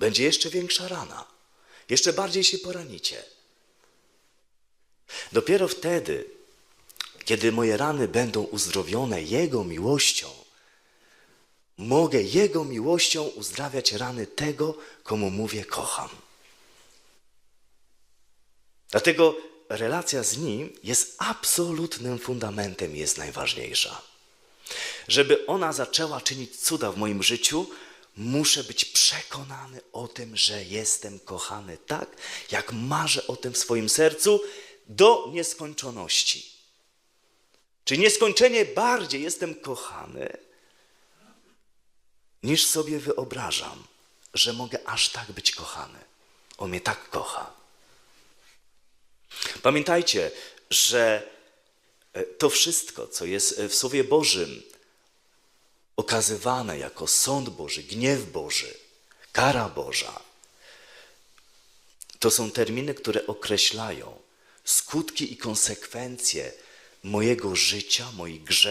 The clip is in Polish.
będzie jeszcze większa rana. Jeszcze bardziej się poranicie. Dopiero wtedy, kiedy moje rany będą uzdrowione Jego miłością, mogę Jego miłością uzdrawiać rany tego, komu mówię kocham. Dlatego relacja z Nim jest absolutnym fundamentem jest najważniejsza. Żeby ona zaczęła czynić cuda w moim życiu, muszę być przekonany o tym, że jestem kochany tak, jak marzę o tym w swoim sercu do nieskończoności. Czy nieskończenie bardziej jestem kochany, niż sobie wyobrażam, że mogę aż tak być kochany. On mnie tak kocha. Pamiętajcie, że e, to wszystko, co jest e, w Słowie Bożym okazywane jako sąd Boży, gniew Boży, kara Boża, to są terminy, które określają skutki i konsekwencje mojego życia, moich grzechów